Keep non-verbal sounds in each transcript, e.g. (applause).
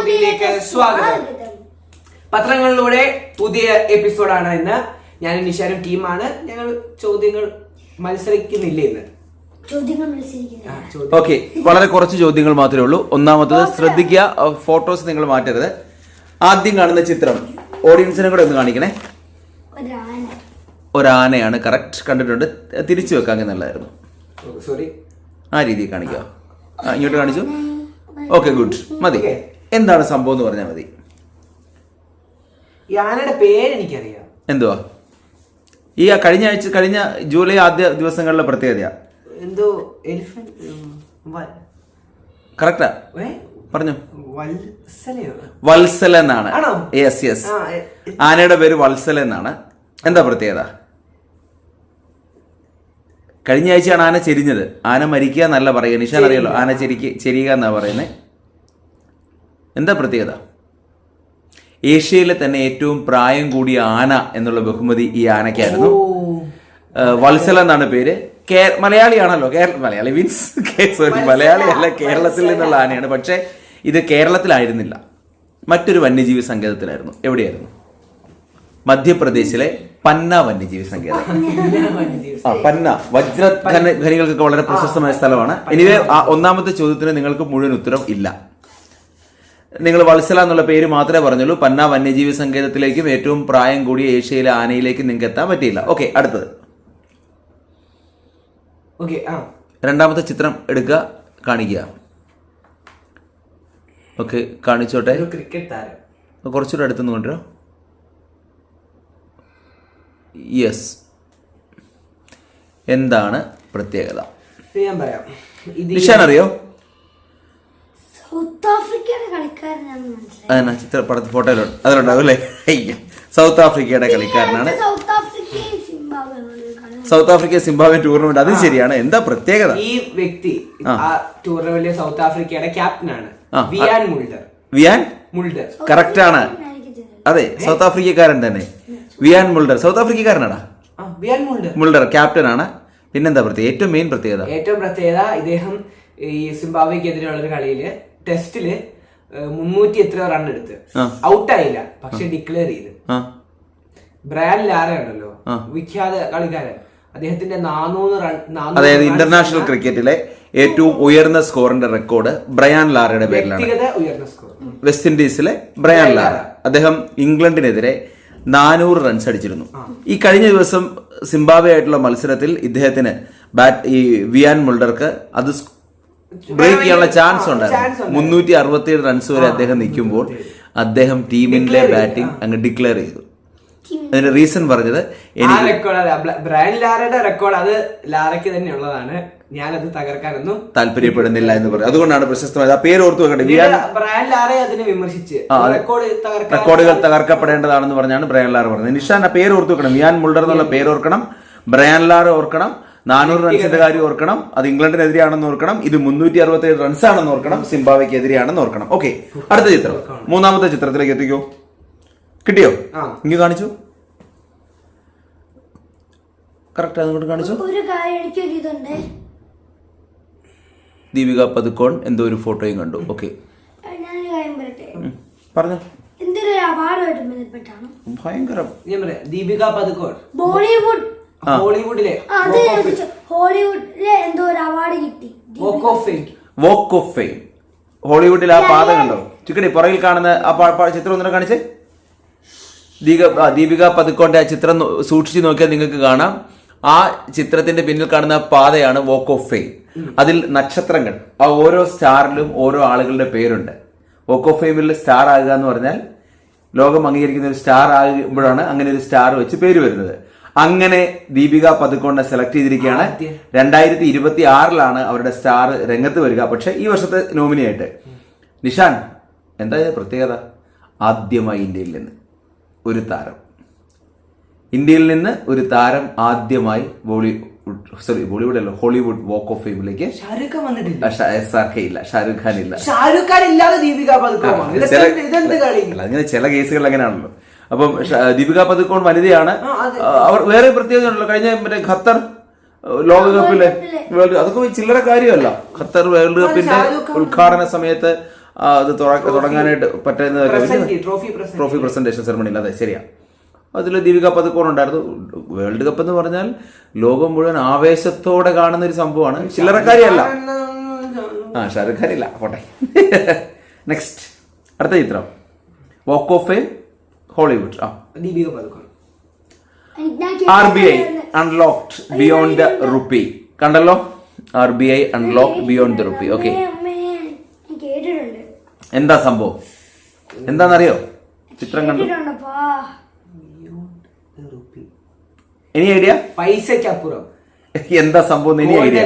പുതിയതിലേക്ക് സ്വാഗതം. പത്രങ്ങളിലൂടെ പുതിയ എപ്പിസോഡാണ് ഇന്ന്. ഞാൻ നിഷാരും ടീമാണ്. ഞങ്ങൾ ചോദ്യങ്ങൾ മത്സരിക്കുന്നില്ല ഇന്ന്? ഓക്കെ വളരെ കുറച്ച് ചോദ്യങ്ങൾ മാത്രമേ ഉള്ളൂ. ഒന്നാമത്തത് ശ്രദ്ധിക്കുക ഫോട്ടോസ് നിങ്ങൾ മാറ്റരുത്. ആദ്യം കാണുന്ന ചിത്രം ഓഡിയൻസിനെ കൂടെ ഒന്ന് കാണിക്കണേ. ഒരാന. ഒരാനയാണ് കറക്റ്റ് കണ്ടിട്ടുണ്ട്. തിരിച്ചു വെക്കാൻ നല്ലതായിരുന്നു സോറി ആ രീതിയിൽ കാണിക്കുക. ഇങ്ങോട്ട് കാണിച്ചു. ഓക്കെ ഗുഡ് മതി. എന്താണ് സംഭവം എന്ന് പറഞ്ഞാൽ മതി. ഈ ആനയുടെ പേര് എനിക്കറിയാം. എന്തുവാ? ഈ കഴിഞ്ഞ ആഴ്ച കഴിഞ്ഞ ജൂലൈ ആദ്യ ദിവസങ്ങളിലെ പ്രത്യേകത എന്തോ കറക്റ്റാ പറഞ്ഞു. വത്സല എന്നാണ്? യെസ് യെസ് ആനയുടെ പേര് വത്സല എന്നാണ്. എന്താ പ്രത്യേകത? കഴിഞ്ഞ ആഴ്ചയാണ് ആന ചെരിഞ്ഞത്. ആന മരിക്കുക എന്നല്ല പറയുക നിഷാൻ അറിയല്ലോ ആന ചെരിക്ക് ചെരിയുക എന്നാ പറയുന്നത്. എന്താ പ്രത്യേകത? ഏഷ്യയിലെ തന്നെ ഏറ്റവും പ്രായം കൂടിയ ആന എന്നുള്ള ബഹുമതി ഈ ആനയ്ക്കായിരുന്നു. വത്സല എന്നാണ് പേര്. മലയാളിയാണല്ലോ. കേരള മലയാളി മീൻസ് സോറി മലയാളി അല്ല കേരളത്തിൽ നിന്നുള്ള ആനയാണ്. പക്ഷേ ഇത് കേരളത്തിലായിരുന്നില്ല. മറ്റൊരു വന്യജീവി സങ്കേതത്തിലായിരുന്നു. എവിടെയായിരുന്നു? മധ്യപ്രദേശിലെ പന്ന വന്യജീവി സങ്കേതം. ആ പന്ന. വജ്ര ഖനികൾക്കൊക്കെ വളരെ പ്രശസ്തമായ സ്ഥലമാണ്. എനിവേ ആ ഒന്നാമത്തെ ചോദ്യത്തിന് നിങ്ങൾക്ക് മുഴുവൻ ഉത്തരം ഇല്ല. നിങ്ങൾ വത്സല എന്നുള്ള പേര് മാത്രമേ പറഞ്ഞുള്ളൂ. പന്ന വന്യജീവി സങ്കേതത്തിലേക്കും ഏറ്റവും പ്രായം കൂടിയ ഏഷ്യയിലെ ആനയിലേക്കും നിങ്ങൾക്ക് എത്താൻ പറ്റിയില്ല. ഓക്കെ അടുത്തത്. ഓക്കെ ആ. രണ്ടാമത്തെ ചിത്രം എടുക്കുക കാണിക്കുക. ഓക്കെ കാണിച്ചോട്ടെ. ക്രിക്കറ്റ് താരം. കുറച്ചുകൂടെ അടുത്തുനിന്ന് കൊണ്ടുവരോ. യെസ്. എന്താണ് പ്രത്യേകത? ഞാൻ പറയാം. ഇത് അറിയോ സൗത്ത് ആഫ്രിക്കയുടെ കളിക്കാരനാണെന്ന് മനസ്സിലായി അതന്നെ ചിത്ര പടത്ത് ഫോട്ടോയിലുണ്ട് അതിലുണ്ടാവും അല്ലേ അയ്യ. സൗത്ത് ആഫ്രിക്കയുടെ കളിക്കാരനാണ്. സൗത്ത് ആഫ്രിക്ക സിംബാബ്വെ ടൂർണമെന്റ് അതും ശരിയാണ്. എന്താ പ്രത്യേകത? ഈ വ്യക്തി ആ. ആ സൗത്ത് ആഫ്രിക്കയുടെ ക്യാപ്റ്റനാണ് Wiaan Mulder Wiaan Mulder correct ആണ്. അതെ സൗത്ത് ആഫ്രിക്കക്കാരൻ തന്നെ. വിയാൻ മുൾഡർ സൗത്ത് ആഫ്രിക്കക്കാരനാടാ ആ വിയാൻ മുൾഡർ മുൾഡർ ക്യാപ്റ്റൻ ആണ് പിന്നെന്താ പ്രത്യേകത ഏറ്റവും മെയിൻ പ്രത്യേകത? ഏറ്റവും പ്രത്യേകത ഇദ്ദേഹം ഈ സിംബാബ്വേക്കെതിരെയുള്ള ഒരു കളിയിൽ ടെസ്റ്റിൽ മുന്നൂറ്റി എത്രയോ റൺ എടുത്ത്. ഔട്ട് ആയില്ല. പക്ഷെ ഡിക്ലെയർ ചെയ്ത്. ബ്രയാൻ ബ്രാൻ ലാര ഉണ്ടല്ലോ വിഖ്യാത കളിക്കാരൻ. അദ്ദേഹത്തിന്റെ നാനൂറ് റൺ അതായത് ഇന്റർനാഷണൽ ക്രിക്കറ്റിലെ ഏറ്റവും ഉയർന്ന സ്കോറിന്റെ റെക്കോർഡ് ബ്രയാൻ ലാറയുടെ പേരിലാണ്. വെസ്റ്റ് ഇൻഡീസിലെ ബ്രയാൻ ലാറ. അദ്ദേഹം ഇംഗ്ലണ്ടിനെതിരെ നാനൂറ് റൺസ് അടിച്ചിരുന്നു. ഈ കഴിഞ്ഞ ദിവസം സിംബാബ്വെ ആയിട്ടുള്ള മത്സരത്തിൽ ഇദ്ദേഹത്തിന് ബാറ്റ് ഈ വിയാൻ മുൾഡർക്ക് അത് ബ്രേക്ക് ചെയ്യാനുള്ള ചാൻസ് ഉണ്ടായിരുന്നു. മുന്നൂറ്റി അറുപത്തിയേഴ് റൺസ് വരെ അദ്ദേഹം നിൽക്കുമ്പോൾ അദ്ദേഹം ടീമിന്റെ ബാറ്റിംഗ് അങ്ങ് ഡിക്ലെയർ ചെയ്തു. അതിന്റെ റീസൺ പറഞ്ഞത് ആ എനിക്ക് റെക്കോർഡ് ബ്രാൻ ലാരയുടെ റെക്കോർഡ് അത് ലാരയ്ക്ക് തന്നെ ഉള്ളതാണ്. ഞാനത് തകർക്കാനൊന്നും താല്പര്യപ്പെടുന്നില്ല എന്ന് പറഞ്ഞു. അതുകൊണ്ടാണ് പ്രശസ്തമായത്. ആ പേര് ഓർത്തു വെക്കട്ടെ. ബ്രയൻ ലാറെ അതിനെ വിമർശിച്ച് റെക്കോർഡുകൾ തകർക്കപ്പെടേണ്ടതാണെന്ന് പറഞ്ഞാണ് ബ്രയൻ ലാർ പറഞ്ഞത്. നിഷാൻ ആ പേര് ഓർത്തു വെക്കണം. വിയാൻ മുൾഡർ എന്നുള്ള പേര് ഓർക്കണം. ബ്രയൻ ലാർ ഓർക്കണം. നാനൂറ് റൺസിന്റെ കാര്യം ഓർക്കണം. അത് ഇംഗ്ലണ്ടിനെതിരെയാണെന്ന് ഓർക്കണം. ഇത് മുന്നൂറ്റി അറുപത്തി ഏഴ് റൺസ് ആണെന്ന് ഓർക്കണം. സിംബാവയ്ക്ക് എതിരെയാണെന്ന് ഓർക്കണം. ഓക്കെ അടുത്ത ചിത്രം. മൂന്നാമത്തെ ചിത്രത്തിലേക്ക് എത്തിക്കോ. കിട്ടിയോ. ഇങ്ങ് കാണിച്ചു. കറക്റ്റ് അതുകൊണ്ട് കാണിച്ചു. ദീപിക പതുക്കോൺ എന്തോ ഒരു ഫോട്ടോയും കണ്ടു. ഓക്കെ പറഞ്ഞു. ഭയങ്കര അവാർഡുമായിട്ട് ബന്ധപ്പെട്ടാണ് ഭയങ്കരം. ഞാൻ പറയാം. ദീപിക പതുക്കോൺ. ബോളിവുഡ് ഹോളിവുഡിലെ അത് ഹോളിവുഡിലെ എന്തോ ഒരു അവാർഡ് കിട്ടി. Walk of fame walk of fame ഹോളിവുഡിൽ ആ പാത കണ്ടോ? ചിക്കടി പുറകിൽ കാണുന്ന ആ ചിത്രം ഒന്നിനെ കാണിച്ചേ. ദീപ ദീപിക പതുക്കോന്റെ ആ ചിത്രം സൂക്ഷിച്ചു നോക്കിയാൽ നിങ്ങൾക്ക് കാണാം. ആ ചിത്രത്തിന്റെ പിന്നിൽ കാണുന്ന പാതയാണ് വോക്ക് ഓഫ് ഫെയിം അതിൽ നക്ഷത്രങ്ങൾ ആ ഓരോ സ്റ്റാറിലും ഓരോ ആളുകളുടെ പേരുണ്ട്. വോക്ക് ഓഫ് ഫെയിമിൽ സ്റ്റാർ ആകുക എന്ന് പറഞ്ഞാൽ ലോകം അംഗീകരിക്കുന്ന ഒരു സ്റ്റാർ ആകുമ്പോഴാണ് അങ്ങനെ ഒരു സ്റ്റാർ വെച്ച് പേര് വരുന്നത്. അങ്ങനെ ദീപിക പതുക്കോണിനെ സെലക്ട് ചെയ്തിരിക്കുകയാണ്. രണ്ടായിരത്തി ഇരുപത്തി ആറിലാണ് അവരുടെ സ്റ്റാർ രംഗത്ത് വരിക. പക്ഷെ ഈ വർഷത്തെ നോമിനിയായിട്ട് നിഷാൻ എന്താ പ്രത്യേകത? ആദ്യമായി ഇന്ത്യയിൽ നിന്ന് ഒരു താരം. ഇന്ത്യയിൽ നിന്ന് ഒരു താരം ആദ്യമായി ബോളിവുഡ് സോറി ബോളിവുഡ് അല്ല ഹോളിവുഡ് വോക്ക് ഓഫ് ഫെയിമിലേക്ക് ഷാരൂഖ് ഖാൻ വന്നിട്ടില്ല. എസ് ആർ കെ ഇല്ല ഷാരൂഖ് ഖാൻ ഇല്ല. ഷാരൂഖ് ഖാൻ ഇല്ലാതെ ദീപിക അല്ല, അങ്ങനെ ചില കേസുകൾ അങ്ങനെയാണല്ലോ. അപ്പം ദീപിക പതുക്കോൺ വനിതയാണ്. അവർ വേറെ പ്രത്യേകത ഉണ്ടല്ലോ. കഴിഞ്ഞ മറ്റേ ഖത്തർ ലോകകപ്പിലെ വേൾഡ് അതൊക്കെ ചില്ലറ കാര്യമല്ല. ഖത്തർ വേൾഡ് കപ്പിന്റെ ഉദ്ഘാടന സമയത്ത് അത് തുടങ്ങാനായിട്ട് പറ്റുന്ന. ട്രോഫി പ്രസന്റേഷൻ സെറമണിയിൽ അതെ ശരിയാ. അതിൽ ദീപിക പതുക്കോൺ ഉണ്ടായിരുന്നു. വേൾഡ് കപ്പ് എന്ന് പറഞ്ഞാൽ ലോകം മുഴുവൻ ആവേശത്തോടെ കാണുന്ന ഒരു സംഭവമാണ്. ചില്ലറക്കാരിയല്ല. ആ ഷാരൂഖ് ഖാൻ ഇല്ല പോട്ടെ. (laughs) നെക്സ്റ്റ് അടുത്ത ചിത്രം. വോക്ക് ഓഫ് ഫെയിം ഹോളിവുഡ് ആ. Deepika Padukone R B I unlocked beyond the rupee കണ്ടല്ലോ? R B I unlock beyond the rupee okay എന്താ സംഭവം? എന്താണെന്നറിയോ? ചിത്രം കണ്ടു. ഇനി ഐഡിയ പൈസക്കപ്പുറം എന്താ സംഭവം ഇനി ഐഡിയ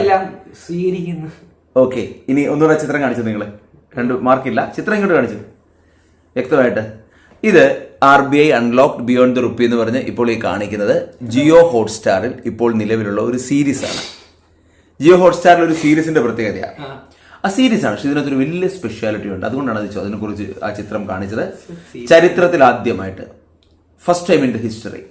സ്വീകരിക്കുന്നു. ഓക്കെ ഇനി ഒന്നുകൂടെ ചിത്രം കാണിച്ചു നിങ്ങൾ രണ്ട് മാർക്കില്ല ചിത്രം ഇങ്ങോട്ട് കാണിച്ചു. വ്യക്തമായിട്ട്. ഇത് R B I unlocked beyond the rupee എന്ന് പറഞ്ഞ് ഇപ്പോൾ ഈ കാണിക്കുന്നത് ജിയോ ഹോട്ട്സ്റ്റാറിൽ ഇപ്പോൾ നിലവിലുള്ള ഒരു സീരീസ് ആണ് ജിയോ ഹോട്ട്സ്റ്റാറിൽ ഒരു സീരീസിന്റെ പ്രത്യേകതയാണ് ആ. സീരീസ് ആണ് പക്ഷെ ഇതിനകത്തൊരു വലിയ സ്പെഷ്യാലിറ്റി ഉണ്ട്. അതുകൊണ്ടാണ് അത് അതിനെക്കുറിച്ച് ആ ചിത്രം കാണിച്ചത്. ചരിത്രത്തിൽ ആദ്യമായിട്ട് first time in the history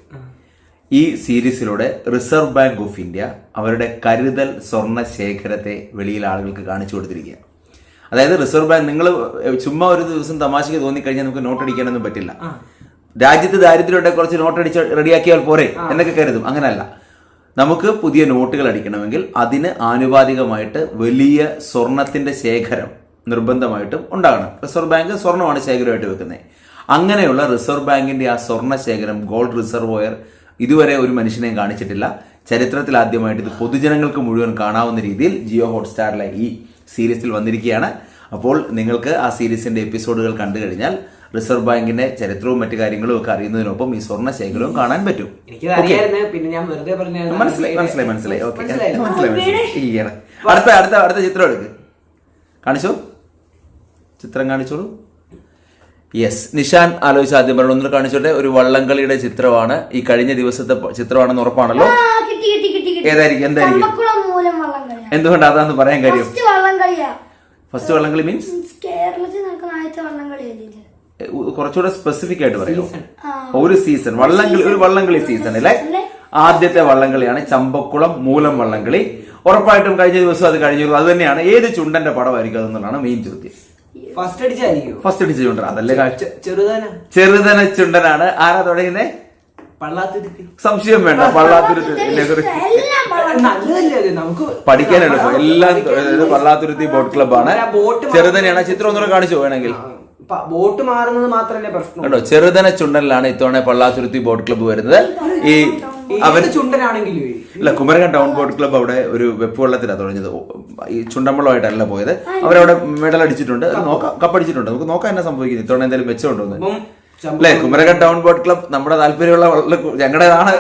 ഈ സീരീസിലൂടെ റിസർവ് ബാങ്ക് ഓഫ് ഇന്ത്യ അവരുടെ കരുതൽ സ്വർണ ശേഖരത്തെ വെളിയിൽ ആളുകൾക്ക് കാണിച്ചു കൊടുത്തിരിക്കുക അതായത് റിസർവ് ബാങ്ക് നിങ്ങൾ ചുമ്മാ ഒരു ദിവസം തമാശക്ക് തോന്നിക്കഴിഞ്ഞാൽ നമുക്ക് നോട്ട് അടിക്കാനൊന്നും പറ്റില്ല രാജ്യത്ത് ദാരിദ്ര്യമുണ്ടെ കുറച്ച് നോട്ട് അടിച്ച് റെഡിയാക്കിയാൽ പോരെ എന്നൊക്കെ കരുതും. അങ്ങനെയല്ല നമുക്ക് പുതിയ നോട്ടുകൾ അടിക്കണമെങ്കിൽ അതിന് ആനുപാതികമായിട്ട് വലിയ സ്വർണത്തിന്റെ ശേഖരം നിർബന്ധമായിട്ടും ഉണ്ടാകണം. റിസർവ് ബാങ്ക് സ്വർണമാണ് ശേഖരമായിട്ട് വെക്കുന്നത്. അങ്ങനെയുള്ള റിസർവ് ബാങ്കിന്റെ ആ സ്വർണ ശേഖരം ഗോൾഡ് റിസർവോയർ ഇതുവരെ ഒരു മനുഷ്യനെയും കാണിച്ചിട്ടില്ല. ചരിത്രത്തിൽ ആദ്യമായിട്ട് ഇത് പൊതുജനങ്ങൾക്ക് മുഴുവൻ കാണാവുന്ന രീതിയിൽ ജിയോ ഹോട്ട്സ്റ്റാറിലെ ഈ സീരീസിൽ വന്നിരിക്കുകയാണ്. അപ്പോൾ നിങ്ങൾക്ക് ആ സീരീസിന്റെ എപ്പിസോഡുകൾ കണ്ടു കഴിഞ്ഞാൽ റിസർവ് ബാങ്കിന്റെ ചരിത്രവും മറ്റു കാര്യങ്ങളും ഒക്കെ അറിയുന്നതിനൊപ്പം ഈ സ്വർണ ശേഖരവും കാണാൻ പറ്റും. മനസ്സിലായി മനസ്സിലായി മനസ്സിലായി ഓക്കെ (laughs) മനസ്സിലായി. മനസ്സിലായി അടുത്ത അടുത്ത അടുത്ത ചിത്രം എടുക്ക്. കാണിച്ചോ? ചിത്രം കാണിച്ചോളൂ. യെസ് നിഷാൻ ആലോചിച്ച് ആദ്യം പറഞ്ഞു ഒന്നും കാണിച്ചോട്ടെ. ഒരു വള്ളംകളിയുടെ ചിത്രമാണ്. ഈ കഴിഞ്ഞ ദിവസത്തെ ചിത്രമാണെന്ന് ഉറപ്പാണല്ലോ. കിട്ടി കിട്ടി കിട്ടി കിട്ടി. ഏതായിരിക്കും? എന്തായിരിക്കും? എന്തുകൊണ്ട്? അതാന്ന് പറയാൻ കാര്യം. ഫസ്റ്റ് വള്ളം വള്ളംകളി മീൻസ് കേരളത്തിൽ നടക്കുന്ന ആദ്യത്തെ വള്ളംകളി കുറച്ചുകൂടെ സ്പെസിഫിക് ആയിട്ട് പറയുമോ ഒരു സീസൺ വള്ളംകളി ഒരു വള്ളംകളി സീസൺ അല്ലേ? ആദ്യത്തെ വള്ളംകളിയാണ് ചമ്പക്കുളം മൂലം വള്ളംകളി. ഉറപ്പായിട്ടും കഴിഞ്ഞ ദിവസം അത് കഴിഞ്ഞു അത് തന്നെയാണ്. ഏത് ചുണ്ടന്റെ പടമായിരിക്കും അതെന്നുള്ളതാണ് മെയിൻ ചോദ്യം. ഫസ്റ്റ് അടിച്ചായിരിക്കും ഫസ്റ്റ് അടിച്ച ചുണ്ടൻ അതല്ലേ കാഴ്ച ചെറുതാന. ചെറുതന ചുണ്ടനാണ്. ആരാ തുടങ്ങുന്നത് പള്ളാത്തിരുത്തി. സംശയം വേണ്ട. പള്ളാത്തുരുത്തി പഠിക്കാനുണ്ട്. എല്ലാം പള്ളാത്തുരുത്തി ബോട്ട് ക്ലബ്ബാണ്. ചെറുതനെയാണ്. ചിത്രം ഒന്നുകൂടെ കാണിച്ചു വേണമെങ്കിൽ ബോട്ട് മാറുന്നത് മാത്രമല്ലേ പ്രശ്നം? കേട്ടോ ചെറുതന ചുണ്ടനിലാണ് ഇത്തവണ പള്ളാത്തുരുത്തി ബോട്ട് ക്ലബ്ബ് വരുന്നത്. ഈ അവർ ഏത് ചുണ്ടനാണെങ്കിലും ഇല്ല കുമരകം ടൗൺ ബോട്ട് ക്ലബ്ബ് അവിടെ ഒരു വെപ്പ് വെള്ളത്തിലാണ് തുടങ്ങിയത്. ഈ ചുണ്ടമ്പളമായിട്ടല്ല പോയത്. അവരവിടെ മെഡൽ അടിച്ചിട്ടുണ്ട്. നോക്കാം കപ്പടിച്ചിട്ടുണ്ട്. നമുക്ക് നോക്കാം എന്നാ സംഭവിക്കുന്നത്? ഇത്തവണ എന്തെങ്കിലും മെച്ചമുണ്ടോ ചമ്പ- കുമരകം ടൗൺ ബോട്ട് ക്ലബ്ബ് നമ്മുടെ താല്പര്യമുള്ള ഞങ്ങളുടേതാണ്.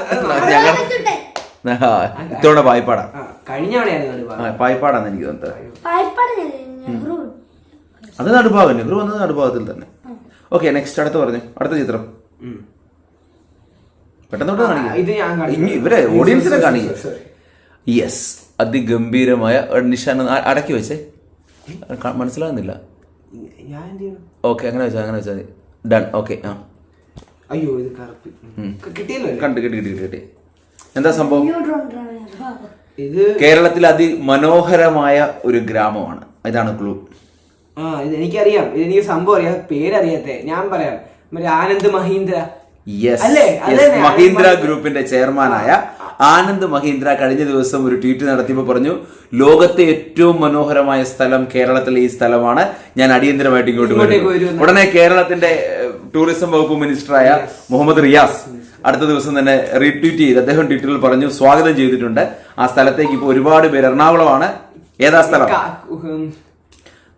ഞങ്ങളുടെ ഇത്തവണ പായ്പാടാ. കഴിഞ്ഞ. പായ്പാടാന്ന് എനിക്ക് തോന്നുന്നത്. അത് നടുഭാഗം നെഹ്റു വന്നത് നടുഭാഗത്തിൽ തന്നെ. ഓക്കെ നെക്സ്റ്റ് അടുത്ത് പറഞ്ഞു. അടുത്ത ചിത്രം. പെട്ടെന്ന് പെട്ടെന്നോട്ട് ആ, ഇത് ഞാൻ കാണിക്കാം. ഇവരെ ഓഡിയൻസിനെ കാണിക്കും. യെസ് അതിഗംഭീരമായ ഒരു നിഷാൻ അടക്കി വെച്ചേ. മനസ്സിലാകുന്നില്ല. ഓക്കെ അങ്ങനെ വെച്ചാൽ അങ്ങനെ വെച്ചാൽ ഡൺ ഓക്കെ ആ. അയ്യോ ഇത് കറുപ്പ്. കിട്ടിയല്ലോ? കണ്ടു കിട്ടി കിട്ടി കിട്ടി കിട്ടി. എന്താ സംഭവം? ഇത് കേരളത്തിൽ അതിമനോഹരമായ ഒരു ഗ്രാമമാണ്. ഇതാണ് ക്ലൂ ആ ഇത് എനിക്കറിയാം. ഇത് എനിക്ക് സംഭവം അറിയാം. പേരറിയാത്തെ. ഞാൻ പറയാം. മറ്റേ ആനന്ദ് മഹീന്ദ്ര. യെസ്? മഹീന്ദ്ര ഗ്രൂപ്പിന്റെ ചെയർമാനായ ആനന്ദ് മഹീന്ദ്ര കഴിഞ്ഞ ദിവസം ഒരു ട്വീറ്റ് നടത്തിയപ്പോൾ പറഞ്ഞു ലോകത്തെ ഏറ്റവും മനോഹരമായ സ്ഥലം കേരളത്തിലെ ഈ സ്ഥലമാണ്. ഞാൻ അടിയന്തരമായിട്ട് ഇങ്ങോട്ട് ഉടനെ കേരളത്തിന്റെ ടൂറിസം വകുപ്പ് മിനിസ്റ്ററായ മുഹമ്മദ് റിയാസ് അടുത്ത ദിവസം തന്നെ റീട്വീറ്റ് ചെയ്ത് അദ്ദേഹം ട്വിറ്ററിൽ പറഞ്ഞു സ്വാഗതം ചെയ്തിട്ടുണ്ട്. ആ സ്ഥലത്തേക്ക് ഇപ്പോൾ ഒരുപാട് പേര്. എറണാകുളമാണ്. ഏതാ സ്ഥലം?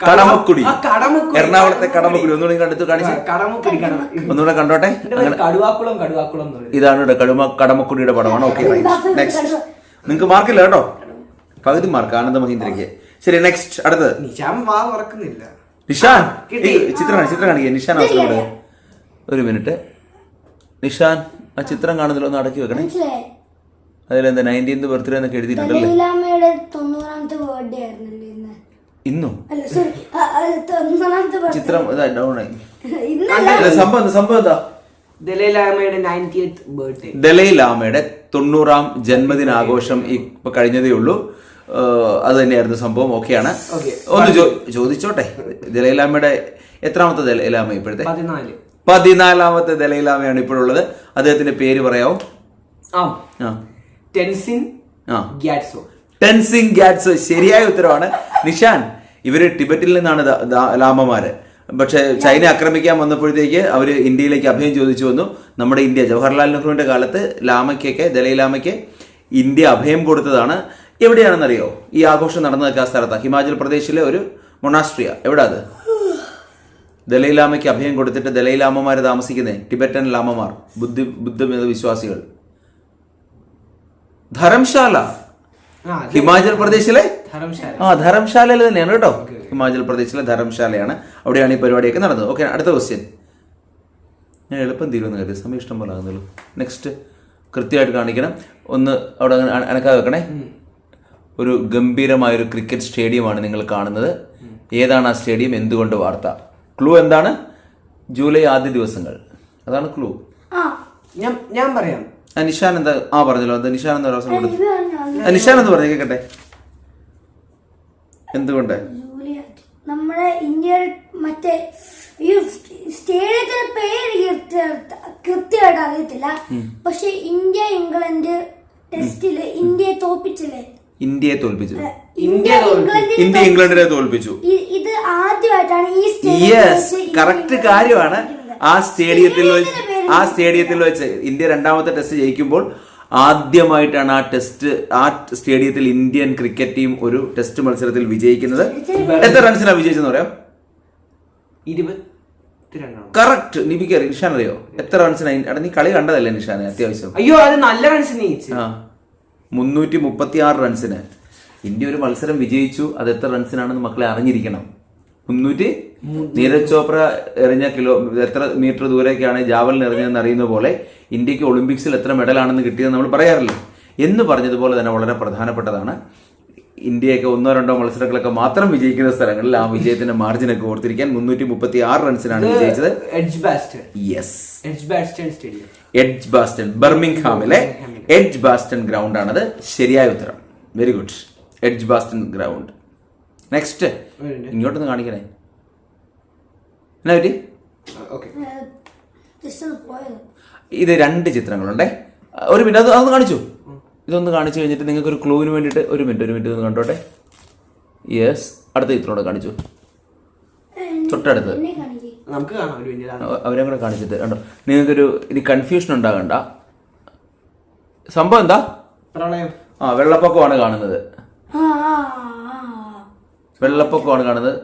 കടമക്കുടി. ആ, കടമക്കുടി. എറണാകുളത്തെ കടമക്കുടി. ഒന്നുകൂടി കണ്ടെത്തു കാണിച്ചു. ഒന്നുകൂടെ കണ്ടോട്ടെ? കടുവാക്കുളം കടുവാക്കുളം ഇതാണ് കടുമ കടമക്കുടിയുടെ പടമാണ്. ഓക്കെ നെക്സ്റ്റ് നിങ്ങൾക്ക് മാർക്കില്ല കേട്ടോ? പകുതി മാർക്ക്. ആനന്ദ മഹീന്ദ്രയ്ക്ക്. ശരി നെക്സ്റ്റ് അടുത്തത്. നിഷാൻ ചിത്രം ചിത്രം കാണിക്കുക നിഷാൻ അവസ്ഥ ഒരു മിനിറ്റ്. നിഷാൻ ആ ചിത്രം കാണുന്നില്ല ഒന്ന് അടക്കി വെക്കണേ. അതിലെന്താ നയന്റീൻത് ബർത്ത്ഡേ എന്നൊക്കെ എഴുതിയിട്ടുണ്ടല്ലേ തൊണ്ണൂറാമത്തെ ബർത്ത്ഡേ ആയിരുന്നല്ലേ ഇന്ന്. ചിത്രം ഇതാ ഡൗൺ ആയി. ഇന്നല്ല. സംഭവം സംഭവം എന്താ? ദലൈലാമയുടെ തൊണ്ണൂറാം ജന്മദിനാഘോഷം ഇപ്പൊ കഴിഞ്ഞതേ ഉള്ളൂ. അത് തന്നെയായിരുന്നു സംഭവം. ഓക്കെയാണ്. ഒന്ന് ചോദിച്ചോട്ടെ. ദലൈലാമയുടെ എത്രാമത്തെ ദലൈലാമ ഇപ്പോഴത്തെ? പതിനാലാമത്തെ ദലൈലാമയാണ് ഇപ്പോഴുള്ളത്. അദ്ദേഹത്തിന്റെ പേര് ആ. ടെൻസിൻ ഗ്യാറ്റ്സോ. ഗാറ്റ്സ് ശരിയായ ഉത്തരവാണ്. നിഷാൻ ഇവർ ടിബറ്റിൽ നിന്നാണ് ലാമമാര്. പക്ഷെ ചൈന ആക്രമിക്കാൻ വന്നപ്പോഴത്തേക്ക് അവർ ഇന്ത്യയിലേക്ക് അഭയം ചോദിച്ചു വന്നു. നമ്മുടെ ഇന്ത്യ ജവഹർലാൽ നെഹ്റുവിന്റെ കാലത്ത് ലാമയ്ക്കൊക്കെ ദലൈലാമയ്ക്ക് ഇന്ത്യ അഭയം കൊടുത്തതാണ്. എവിടെയാണെന്നറിയോ? ഈ ആഘോഷം നടന്നതൊക്കെ ആ സ്ഥലത്താണ് ഹിമാചൽ പ്രദേശിലെ ഒരു മൊണാസ്ട്രിയ. എവിടെ അത്? ദലൈലാമയ്ക്ക് അഭയം കൊടുത്തിട്ട് ദലൈലാമമാർ താമസിക്കുന്നേ? ടിബറ്റൻ ലാമമാർ. ബുദ്ധി ബുദ്ധമത വിശ്വാസികൾ ധരംശാല ഹിമാചൽ പ്രദേശിലെ? ആ ധരംശാലയിൽ തന്നെയാണ് കേട്ടോ. ഹിമാചൽ പ്രദേശിലെ ധരംശാലയാണ്. അവിടെയാണ് ഈ പരിപാടിയൊക്കെ നടന്നത്. ഓക്കെ അടുത്ത ക്വസ്റ്റ്യൻ ഞാൻ എളുപ്പം തീരുമെന്ന് കരുതി. സമയം ഇഷ്ടം പോലെ ആകുന്നുള്ളൂ. നെക്സ്റ്റ് കൃത്യമായിട്ട് കാണിക്കണം. ഒന്ന് അവിടെ അനക്കാതെ വെക്കണേ. ഒരു ഗംഭീരമായൊരു ക്രിക്കറ്റ് സ്റ്റേഡിയമാണ് നിങ്ങൾ കാണുന്നത്. ഏതാണ് ആ സ്റ്റേഡിയം? എന്തുകൊണ്ട് വാർത്ത? ക്ലൂ എന്താണ്? ജൂലൈ ആദ്യ ദിവസങ്ങൾ. അതാണ് ക്ലൂ ആ ഞാൻ ഞാൻ പറയാം. ആ നിഷാൻ എന്താ ആ പറഞ്ഞല്ലോ എന്താ നിഷാൻ എന്താ ദിവസം കൊടുത്തു ആ, നിഷാൻ എന്ന് പറഞ്ഞു കേക്കട്ടെ. എന്തുകൊണ്ട്? ജൂലിയറ്റ് നമ്മുടെ ഇന്ത്യയുടെ മറ്റേ ഈ സ്റ്റേഡിയത്തിന്റെ പേര് കൃത്യ- കൃത്യമായിട്ട് അറിയത്തില്ല. പക്ഷെ ഇന്ത്യ ഇംഗ്ലണ്ട് ടെസ്റ്റിൽ ഇന്ത്യയെ തോപ്പിച്ചില്ലേ? ഇന്ത്യയെ തോൽപ്പിച്ചു. ഇന്ത്യ ഇന്ത്യ ഇംഗ്ലണ്ടിനെ തോൽപ്പിച്ചു. ഇത് ആദ്യമായിട്ടാണ് ഈ യെസ് കറക്റ്റ് കാര്യമാണ്. ആ സ്റ്റേഡിയത്തിൽ വെച്ച് ആ സ്റ്റേഡിയത്തിൽ വെച്ച് ഇന്ത്യ രണ്ടാമത്തെ ടെസ്റ്റ് ജയിക്കുമ്പോൾ ആദ്യമായിട്ടാണ് ആ ടെസ്റ്റ് ആ സ്റ്റേഡിയത്തിൽ ഇന്ത്യൻ ക്രിക്കറ്റ് ടീം ഒരു ടെസ്റ്റ് മത്സരത്തിൽ വിജയിക്കുന്നത്. എത്ര റൺസിനാണ് വിജയിച്ചെന്ന് പറയാം? കറക്റ്റ് നിബിക്ക് അറിയാം നിഷാൻ അറിയോ എത്ര റൺസിനായി നീ കളി കണ്ടതല്ലേ നിഷാനെ? അത്യാവശ്യം. അയ്യോ അത് നല്ല റൺസ് നീച്ച് ആ. മുന്നൂറ്റി മുപ്പത്തി ആറ് റൺസിന്. ഇന്ത്യ ഒരു മത്സരം വിജയിച്ചു അത് എത്ര റൺസിനാണെന്ന് മക്കളെ അറിഞ്ഞിരിക്കണം. മുന്നൂറ്റി നീരജ് ചോപ്ര എറിഞ്ഞ കിലോ എത്ര മീറ്റർ ദൂരേക്കാണ് ജാവലിൻ എറിഞ്ഞതെന്ന് അറിയുന്ന പോലെ ഇന്ത്യയ്ക്ക് ഒളിമ്പിക്സിൽ എത്ര മെഡലാണെന്ന് കിട്ടിയത് നമ്മൾ പറയാറില്ല. എന്ന് പറഞ്ഞതുപോലെ തന്നെ വളരെ പ്രധാനപ്പെട്ടതാണ്. ഇന്ത്യയൊക്കെ ഒന്നോ രണ്ടോ മത്സരങ്ങളൊക്കെ മാത്രം വിജയിക്കുന്ന സ്ഥലങ്ങളിൽ ആ വിജയത്തിന്റെ മാർജിനൊക്കെ ഓർത്തിരിക്കാൻ മുന്നൂറ്റി മുപ്പത്തി ആറ് റൺസിനാണ് വിജയിച്ചത്. Edgbaston yes Edgbaston stadium Edgbaston ബർമിംഗ്ഹാമിലെ Edgbaston ground ആണത്. ശരിയായ ഉത്തരം. Very good Edgbaston ground next ഇങ്ങോട്ടൊന്ന് കാണിക്കണേ. എന്നാ പറ്റി? ഇത് രണ്ട് ചിത്രങ്ങളുണ്ടേ. ഒരു മിനിറ്റ് അത് അതൊന്ന് കാണിച്ചു. ഇതൊന്ന് കാണിച്ചു കഴിഞ്ഞിട്ട് നിങ്ങൾക്ക് ഒരു ക്ലൂവിന് വേണ്ടിയിട്ട് ഒരു മിനിറ്റ് ഒരു മിനിറ്റ് ഒന്ന് കണ്ടോട്ടെ. യെസ് അടുത്ത ചിത്രം കൂടെ കാണിച്ചു. തൊട്ടടുത്ത്. നമുക്ക് കാണാം ഒരു വലിയ അവരെ കൂടെ കാണിച്ചിട്ട്. കണ്ടോ? നിങ്ങൾക്കൊരു ഇനി കൺഫ്യൂഷൻ ഉണ്ടാകണ്ട. സംഭവം എന്താ? പ്രളയം. ആ വെള്ളപ്പൊക്കമാണ് കാണുന്നത്. വെള്ളപ്പൊക്കമാണ് കാണുന്നത്.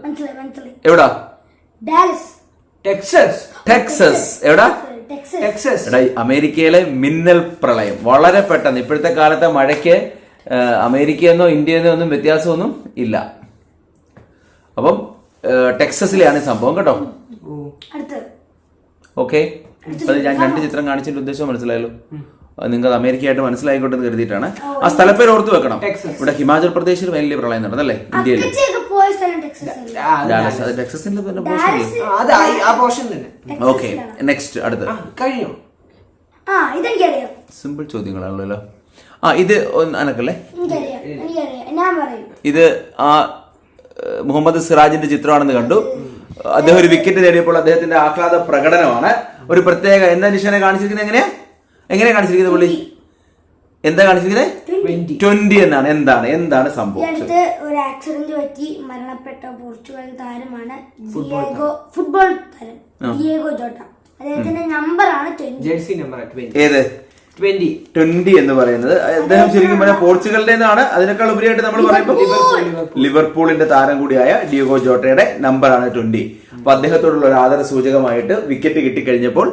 എവിടാ? ഡാലസ്. ടെക്സസ്. ടെക്സസ്. എവിടാ? ടെക്സസ്. ടെക്സസ്. എടാ അമേരിക്കയിലെ മിന്നൽ പ്രളയം. വളരെ പെട്ടെന്ന്. ഇപ്പോഴത്തെ കാലത്തെ മഴയ്ക്ക് അമേരിക്കയെന്നോ ഇന്ത്യയെന്നോ ഒന്നും വ്യത്യാസമൊന്നും ഇല്ല. അപ്പം ടെക്സസിലെയാണ് സംഭവം കേട്ടോ? ഓക്കെ. അത് ഞാൻ രണ്ട് ചിത്രം കാണിച്ചതിന്റെ ഉദ്ദേശം മനസ്സിലായല്ലോ? നിങ്ങൾ അത് അമേരിക്കയായിട്ട് മനസ്സിലായിക്കോട്ടെ എന്ന് കരുതിയിട്ടാണ്. ആ സ്ഥലപ്പേര് ഓർത്ത് വെക്കണം. ഇവിടെ ഹിമാചൽ പ്രദേശിൽ വലിയ പ്രളയം നടന്നല്ലേ? ഇന്ത്യയിൽ ടെക്സസിന്റെ തന്നെ. ഓക്കെ നെക്സ്റ്റ് അടുത്ത്. ആ കഴിഞ്ഞു? സിമ്പിൾ ചോദ്യങ്ങളാണല്ലോ. ആ ഇത് അനക്കല്ലേ? എനിക്കറിയാം എനിക്കറിയാം. ഞാൻ പറയും. ഇത് ആ മുഹമ്മദ് സിറാജിന്റെ ചിത്രമാണെന്ന് കണ്ടു. അദ്ദേഹം ഒരു വിക്കറ്റ് നേടിയപ്പോൾ അദ്ദേഹത്തിന്റെ ആഹ്ലാദ പ്രകടനമാണ്. ഒരു പ്രത്യേക എന്താ നിഷാനെ കാണിച്ചിരിക്കുന്നത് എങ്ങനെയാ? എങ്ങനെയാ കാണിച്ചിരിക്കുന്നത് പുള്ളി? എന്താ കാണിച്ചിരിക്കുന്നത്? ട്വന്റി എന്നാണ്. എന്താണ്? എന്താണ് സംഭവം? ഒരു ആക്സിഡന്റ് പറ്റി മരണപ്പെട്ട പോർച്ചുഗൽ താരമാണ് ഡിയേഗോ ഫുട്ബോൾ താരം. ഡിയേഗോ ജോട്ട അദ്ദേഹത്തിന്റെ നമ്പറാണ് ഏത്? ട്വന്റി ട്വന്റി എന്ന് പറയുന്നത്. അദ്ദേഹം ശരിക്കും പറഞ്ഞാൽ പോർച്ചുഗലിന്റെ നിന്നാണ് അതിനേക്കാൾ ഉപരിയായിട്ട് നമ്മൾ പറയുമ്പോൾ ലിവർപൂളിന്റെ താരം കൂടിയായ ഡിയോഗോ ജോട്ടയുടെ നമ്പറാണ് ട്വന്റി അപ്പൊ അദ്ദേഹത്തോടുള്ള ഒരു ആദര സൂചകമായിട്ട് വിക്കറ്റ് കിട്ടിക്കഴിഞ്ഞപ്പോൾ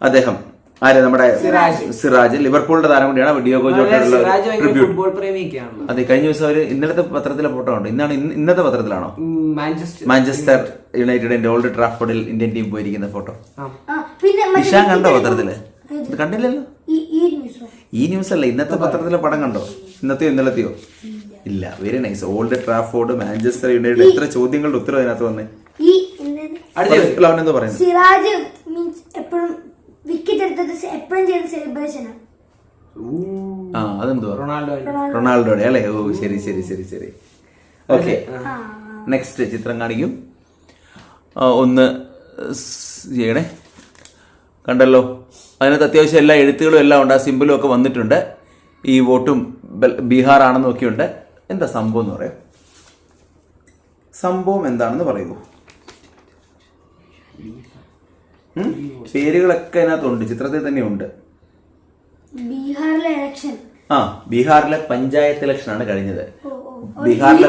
അദ്ദേഹം ആര്? നമ്മുടെ സിറാജ്. ലിവർപൂളിന്റെ താരം കൂടിയാണ് ഡിയോഗോ ജോട്ടയുടെ അതെ കഴിഞ്ഞ ദിവസം അവർ ഇന്നലത്തെ പത്രത്തിലെ ഫോട്ടോ ഉണ്ട് ഇന്നാണ് ഇന്നത്തെ പത്രത്തിലാണോ? മാഞ്ചസ്റ്റർ മാഞ്ചസ്റ്റർ യുണൈറ്റഡിന്റെ ഓൾഡ് ട്രാഫോർഡിൽ ഇന്ത്യൻ ടീം പോയിരിക്കുന്ന ഫോട്ടോ നിഷാൻ കണ്ടോ പത്രത്തിൽ? കണ്ടില്ലല്ലോ? ഈ ന്യൂസ്. ഈ ന്യൂസ് അല്ല ഇന്നത്തെ പത്രത്തിലെ പടം കണ്ടോ? ഇന്നത്തെയോ ഇന്നലത്തെയോ? ഇല്ല. Very nice Old Trafford Manchester United എത്ര ചോദ്യങ്ങളുടെ ഉത്തരം അതിനകത്ത് വന്നേ? അടുത്ത അവൻ എന്താ പറയുന്നത്. സിറാജ് മീൻസ് എപ്പോഴും വിക്കറ്റ് എടുത്തത് എപ്പോഴും ചെയ്ത സെലിബ്രേഷൻ ആ? റൊണാൾഡോയുടെ അല്ലേ? ഓ ശരി ശരി ശരി ശരി. ഓക്കെ നെക്സ്റ്റ് ചിത്രം കാണിക്കും. ഒന്ന് ചെയ്യണേ. കണ്ടല്ലോ. അതിനകത്ത് അത്യാവശ്യം എല്ലാ എഴുത്തുകളും എല്ലാം ഉണ്ട്. ആ സിമ്പിളും ഒക്കെ വന്നിട്ടുണ്ട്. ഈ വോട്ടും ബീഹാർ ആണെന്നും ഒക്കെ ഉണ്ട് എന്താ സംഭവം എന്ന് പറയാം. സംഭവം എന്താണെന്ന് പറയൂ? പേരുകളൊക്കെ അതിനകത്തുണ്ട്. ചിത്രത്തിൽ തന്നെ ഉണ്ട് ബീഹാറിലെ ഇലക്ഷൻ ആ ബീഹാറിലെ പഞ്ചായത്ത് ഇലക്ഷൻ ആണ് കഴിഞ്ഞത്. ബീഹാറിലെ.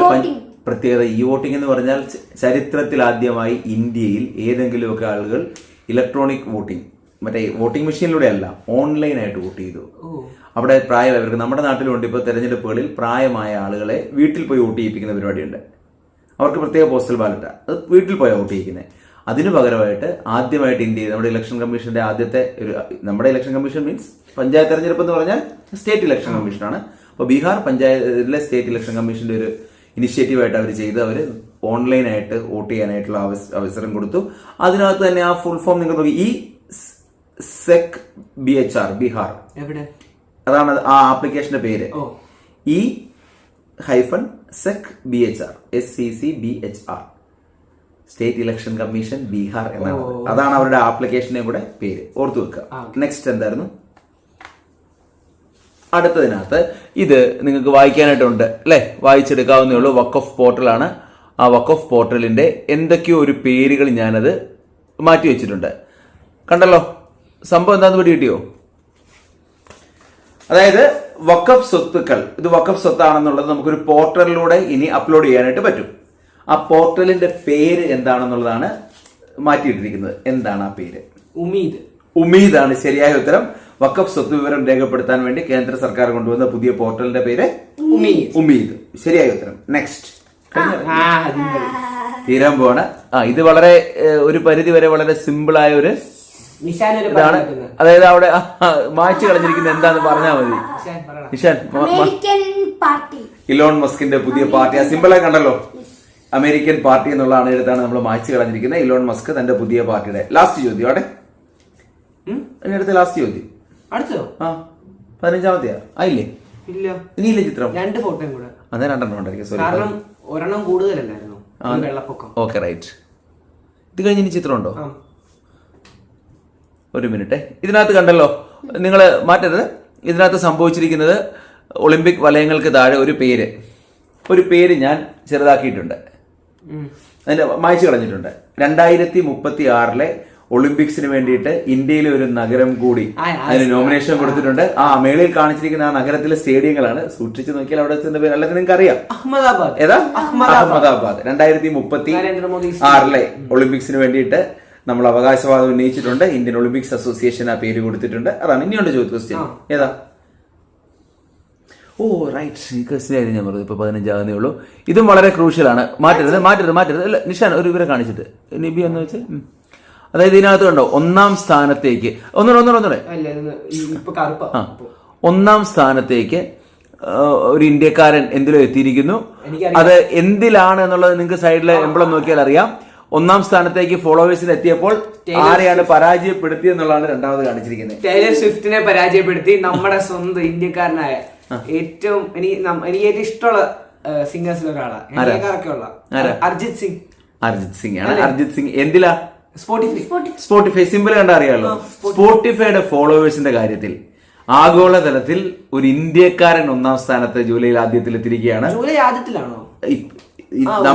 പ്രത്യേകത ഇ വോട്ടിംഗ് എന്ന് പറഞ്ഞാൽ ചരിത്രത്തിൽ ആദ്യമായി ഇന്ത്യയിൽ ഏതെങ്കിലുമൊക്കെ ആളുകൾ ഇലക്ട്രോണിക് വോട്ടിംഗ് മറ്റേ വോട്ടിംഗ് മെഷീനിലൂടെ അല്ല ഓൺലൈനായിട്ട് വോട്ട് ചെയ്തു. അവിടെ പ്രായമായവർക്ക് നമ്മുടെ നാട്ടിലുണ്ട് ഇപ്പോൾ തെരഞ്ഞെടുപ്പുകളിൽ പ്രായമായ ആളുകളെ വീട്ടിൽ പോയി വോട്ട് ചെയ്യിപ്പിക്കുന്ന പരിപാടിയുണ്ട്. അവർക്ക് പ്രത്യേക പോസ്റ്റൽ ബാലറ്റാണ് അത് വീട്ടിൽ പോയാൽ വോട്ട് ചെയ്യിക്കുന്നത് അതിനു പകരമായിട്ട് ആദ്യമായിട്ട് ഇന്ത്യയിൽ നമ്മുടെ ഇലക്ഷൻ കമ്മീഷന്റെ ആദ്യത്തെ ഒരു നമ്മുടെ ഇലക്ഷൻ കമ്മീഷൻ മീൻസ് പഞ്ചായത്ത് തെരഞ്ഞെടുപ്പ് എന്ന് പറഞ്ഞാൽ സ്റ്റേറ്റ് ഇലക്ഷൻ കമ്മീഷനാണ്. അപ്പോൾ ബീഹാർ പഞ്ചായത്തിലെ സ്റ്റേറ്റ് ഇലക്ഷൻ കമ്മീഷന്റെ ഒരു ഇനിഷ്യേറ്റീവായിട്ട് അവർ ചെയ്ത് അവർ ഓൺലൈനായിട്ട് വോട്ട് ചെയ്യാനായിട്ടുള്ള അവസരം കൊടുത്തു. അതിനകത്ത് തന്നെ ആ ഫുൾ ഫോം നിങ്ങൾ നോക്കി. ഈ sec B H R Bihar എവിടെ? അതാണ് ആ ആപ്ലിക്കേഷന്റെ പേര്. E hyphen sec B H R S C C B H R state election commission Bihar എന്നാണ്. അതാണ് അവരുടെ ആപ്ലിക്കേഷന്റെ കൂടെ പേര്. ഓർത്തു വെക്കുക. നെക്സ്റ്റ് എന്തായിരുന്നു? അടുത്തതിനകത്ത് ഇത് നിങ്ങൾക്ക് വായിക്കാനായിട്ടുണ്ട് അല്ലേ? വായിച്ചെടുക്കാവുന്നേ ഉള്ളൂ. വക്ക് ഓഫ് പോർട്ടലാണ് ആ വക്ക് ഓഫ് പോർട്ടലിന്റെ എന്തൊക്കെയോ ഒരു പേരുകൾ ഞാനത് മാറ്റി വെച്ചിട്ടുണ്ട് കണ്ടല്ലോ? സംഭവം എന്താന്ന് പിടി കിട്ടിയോ? അതായത് വക്കഫ് സ്വത്തുക്കൾ ഇത് വക്കഫ് സ്വത്താണെന്നുള്ളത് നമുക്കൊരു പോർട്ടലിലൂടെ ഇനി അപ്ലോഡ് ചെയ്യാനായിട്ട് പറ്റും. ആ പോർട്ടലിന്റെ പേര് എന്താണെന്നുള്ളതാണ് മാറ്റിയിട്ടിരിക്കുന്നത്. എന്താണ് ആ പേര്? ഉമീദ്. ഉമീദ് ആണ് ശരിയായ ഉത്തരം. വക്കഫ് സ്വത്ത് വിവരം രേഖപ്പെടുത്താൻ വേണ്ടി കേന്ദ്ര സർക്കാർ കൊണ്ടുവന്ന പുതിയ പോർട്ടലിന്റെ പേര് ഉമീദ്. ഉമീദ്. ശരിയായ ഉത്തരം. നെക്സ്റ്റ് തീരാൻ പോവാണ്. ആ ഇത് വളരെ ഒരു പരിധി വരെ വളരെ സിമ്പിളായ ഒരു ഇതാണ്. അതായത് അവിടെ കളഞ്ഞിരിക്കുന്ന മായ്ച്ചു കളഞ്ഞിരിക്കുന്നത് എന്താന്ന് പറഞ്ഞാൽ മതി. നിഷാൻ ഇലോൺ മസ്കിന്റെ പുതിയ പാർട്ടി. ആ സിമ്പിളായി കണ്ടല്ലോ? അമേരിക്കൻ പാർട്ടി എന്നുള്ള എഴുത്താണ് നമ്മൾ മായ്ച്ചു കളഞ്ഞിരിക്കുന്നത്. ഇലോൺ മസ്ക് തന്റെ പുതിയ പാർട്ടിയുടെ ലാസ്റ്റ് ചോദ്യം അവിടെ? അതിന്റെ അടുത്ത ലാസ്റ്റ് ചോദ്യം. അടുത്തോ? ആ പതിനഞ്ചാമത്തെയാ? ആയില്ലേ? ഇല്ല. ഇനിയില്ലേ ചിത്രം? രണ്ട് ഫോട്ടോയും കൂടെ. അന്നേ രണ്ടെണ്ണം ഉണ്ടായിരിക്കും സോറി കാരണം ഒരെണ്ണം കൂടുതലല്ലായിരുന്നു. വെള്ളപ്പൊക്കം. ഓക്കെ റൈറ്റ് ഇത് കഴിഞ്ഞ് ഇനി ചിത്രം ഉണ്ടോ? ആ. ഒരു മിനിറ്റ്. ഇതിനകത്ത് കണ്ടല്ലോ നിങ്ങൾ മാറ്റരുത്. ഇതിനകത്ത് സംഭവിച്ചിരിക്കുന്നത് ഒളിമ്പിക് വലയങ്ങൾക്ക് താഴെ ഒരു പേര്. ഒരു പേര് ഞാൻ ചെറുതാക്കിയിട്ടുണ്ട്. അതിന്റെ മായ്ച്ചു കളഞ്ഞിട്ടുണ്ട്. രണ്ടായിരത്തി മുപ്പത്തി ആറിലെ ഒളിമ്പിക്സിന് വേണ്ടിയിട്ട് ഇന്ത്യയിലെ ഒരു നഗരം കൂടി അതിന് നോമിനേഷൻ കൊടുത്തിട്ടുണ്ട്. ആ മേളിൽ കാണിച്ചിരിക്കുന്ന ആ നഗരത്തിലെ സ്റ്റേഡിയങ്ങളാണ്. സൂക്ഷിച്ചു നോക്കിയാൽ അവിടെ ചെന്ന പേര്. അല്ലെങ്കിൽ നിങ്ങൾക്ക് അറിയാം അഹമ്മദാബാദ്. ഏതാ. അഹമ്മദാബാദ്. രണ്ടായിരത്തി മുപ്പത്തി ആറിലെ ഒളിമ്പിക്സിന് വേണ്ടിയിട്ട് നമ്മൾ അവകാശവാദം ഉന്നയിച്ചിട്ടുണ്ട്. ഇന്ത്യൻ ഒളിമ്പിക്സ് അസോസിയേഷൻ ആ പേര് കൊടുത്തിട്ടുണ്ട്. അതാണ് ഇനിയുണ്ട് ചോദ്യ ക്വസ്റ്റ്യൻ ഏതാ? ഓ റൈറ്റ് ആയിരുന്നു ഞാൻ പറഞ്ഞു ഇപ്പൊ പതിനഞ്ചാകുന്നേ ഉള്ളൂ. ഇതും വളരെ ക്രൂഷ്യലാണ് മാറ്റരുത് മാറ്റരുത് മാറ്റരുത്. അല്ല നിഷാൻ ഒരു ഇവരെ കാണിച്ചിട്ട്. നിബി എന്ന് വെച്ച്. അതായത് ഇതിനകത്ത് കണ്ടോ? ഒന്നാം സ്ഥാനത്തേക്ക്. ഒന്നുകൂടെ ഒന്നുകൂടെ ഒന്നുകൂടെ അല്ല ഇപ്പൊ കറുപ്പ. ആ. ഒന്നാം സ്ഥാനത്തേക്ക് ഒരു ഇന്ത്യക്കാരൻ എന്തിലോ എത്തിയിരിക്കുന്നു. അത് എന്തിലാണ് എന്നുള്ളത് നിങ്ങൾക്ക് സൈഡിലെ എംബ്ലം നോക്കിയാൽ അറിയാം ഒന്നാം സ്ഥാനത്തേക്ക് ഫോളോവേഴ്സിന് എത്തിയപ്പോൾ ആരെയാണ് പരാജയപ്പെടുത്തി എന്നുള്ളതാണ് രണ്ടാമത് കാണിച്ചിരിക്കുന്നത്. ടൈലർ സ്വിഫ്റ്റിനെ പരാജയപ്പെടുത്തി നമ്മുടെ സ്വന്തം ഇന്ത്യക്കാരനായ ഏറ്റവും എനിക്ക് എനിക്ക് ഏറ്റവും ഇഷ്ടമുള്ള സിംഗേഴ്സിൽ ഒരാളാണ് ഇന്ത്യക്കാരൊക്കെ ഉള്ള? അർജിത് സിംഗ്. അർജിത് സിംഗ് ആണ്. അർജിത് സിംഗ് എന്തിലാ? സ്പോട്ടിഫൈ സ്പോട്ടിഫൈ സിമ്പിൾ കണ്ട അറിയാലോ? സ്പോട്ടിഫൈയുടെ ഫോളോവേഴ്സിന്റെ കാര്യത്തിൽ ആഗോളതലത്തിൽ ഒരു ഇന്ത്യക്കാരൻ ഒന്നാം സ്ഥാനത്ത് ജൂലൈയിൽ ആദ്യത്തിൽ എത്തിയിരിക്കുകയാണ് ജൂലൈ ആദ്യത്തിലാണോ?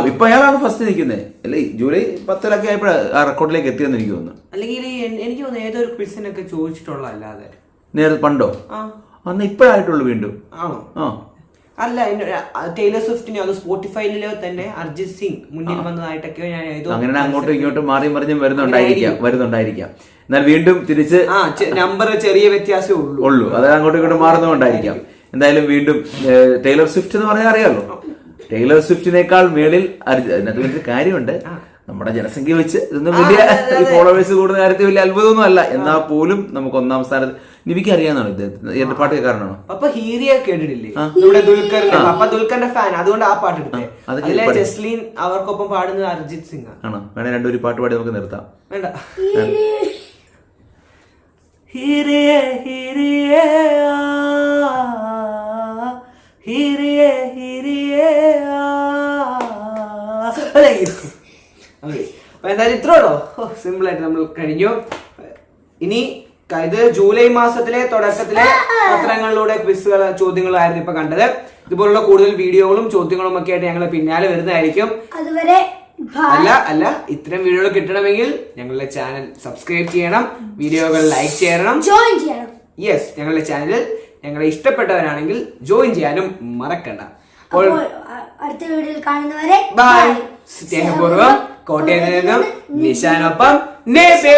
ഇപ്പൊ അയാളാണ് ഫസ്റ്റ് നിൽക്കുന്നത് അല്ലെ? ജൂലൈ പത്തിലൊക്കെ ആയപ്പോഴാണ് ആ റെക്കോർഡിലേക്ക് എത്തിയെന്ന് എനിക്ക് തോന്നുന്നു. അല്ലെങ്കിൽ എനിക്ക് തോന്നുന്നു ഏതൊരു ക്വിസിനൊക്കെ ചോദിച്ചിട്ടുള്ള അല്ലാതെ. നേരത്തെ പണ്ടോ? അന്ന് ഇപ്പോഴായിട്ടുള്ളൂ വീണ്ടും. ആണോ? ആ. അല്ല ടൈലർ സ്വിഫ്റ്റിനെ അത് സ്പോട്ടിഫൈയിലോ തന്നെ അർജിത് സിംഗ് മുന്നിൽ വന്നതായിട്ടൊക്കെയോ ഞാൻ അങ്ങനെ അങ്ങോട്ടും ഇങ്ങോട്ടും മാറി മറിഞ്ഞും വരുന്നുണ്ടായിരിക്കാം വരുന്നുണ്ടായിരിക്കാം. എന്നാൽ വീണ്ടും തിരിച്ച് ആ നമ്പർ ചെറിയ വ്യത്യാസമേ ഉള്ളൂ. ഉള്ളൂ. അത് അങ്ങോട്ടും ഇങ്ങോട്ടും മാറുന്നുണ്ടായിരിക്കാം എന്തായാലും വീണ്ടും ടൈലർ സ്വിഫ്റ്റ് എന്ന് പറഞ്ഞാൽ അറിയാലോ? ടൈലർ സ്വിഫ്റ്റിനേക്കാൾ മേളിൽ അർജ- അതിനകത്ത് വലിയ കാര്യമുണ്ട്. നമ്മുടെ ജനസംഖ്യ വെച്ച് ഇതൊന്നും വലിയ ഫോളോവേഴ്സ് കൂടുന്ന കാര്യത്തിൽ വലിയ അത്ഭുതമൊന്നും അല്ല. എന്നാൽ പോലും നമുക്ക് ഒന്നാം സ്ഥാനത്ത് നിവിക്ക് അറിയാന്നാണ് ഇത്. എന്റെ കേൾക്കാറാണോ അപ്പൊ ഹീരിയ കേട്ടിട്ടില്ലേ? നമ്മുടെ ദുൽഖറിന്റെ അപ്പൊ ദുൽഖറിന്റെ ഫാൻ അതുകൊണ്ട് ആ പാട്ട് എടുത്തേ. ജസ്ലീൻ അവർക്കൊപ്പം പാടുന്നത് അർജിത് സിംഗ് ആണ്. വേണേ രണ്ടൊരു പാട്ട് പാടി നമുക്ക് നിർത്താം. വേണ്ട. ഹിരിയെ ഹിരിയെ ഹിരിയെ. അപ്പൊ എന്തായാലും ഇത്രേ ഉള്ളൂ. സിമ്പിൾ ആയിട്ട് നമ്മൾ കഴിഞ്ഞു. ഇനി ഇത് ജൂലൈ മാസത്തിലെ തുടക്കത്തിലെ പത്രങ്ങളിലൂടെ ക്വിസുകൾ ചോദ്യങ്ങളായിരുന്നു ഇപ്പൊ കണ്ടത്. ഇതുപോലുള്ള കൂടുതൽ വീഡിയോകളും ചോദ്യങ്ങളും ഒക്കെ ആയിട്ട് ഞങ്ങൾ പിന്നാലെ വരുന്നതായിരിക്കും. അതുവരെ അല്ല അല്ല ഇത്തരം വീഡിയോകൾ കിട്ടണമെങ്കിൽ ഞങ്ങളുടെ ചാനൽ സബ്സ്ക്രൈബ് ചെയ്യണം വീഡിയോകൾ ലൈക്ക് ചെയ്യണം. ജോയിൻ ചെയ്യണം. യെസ് ഞങ്ങളുടെ ചാനലിൽ ഞങ്ങളെ ഇഷ്ടപ്പെട്ടവരാണെങ്കിൽ ജോയിൻ ചെയ്യാനും മറക്കണ്ട. അടുത്ത വീഡിയോയിൽ കാണുന്നവരെ ബൈ സ്നേഹപൂർവം കോട്ടയത്ത് നിന്നും നിശാനൊപ്പം നേബേ.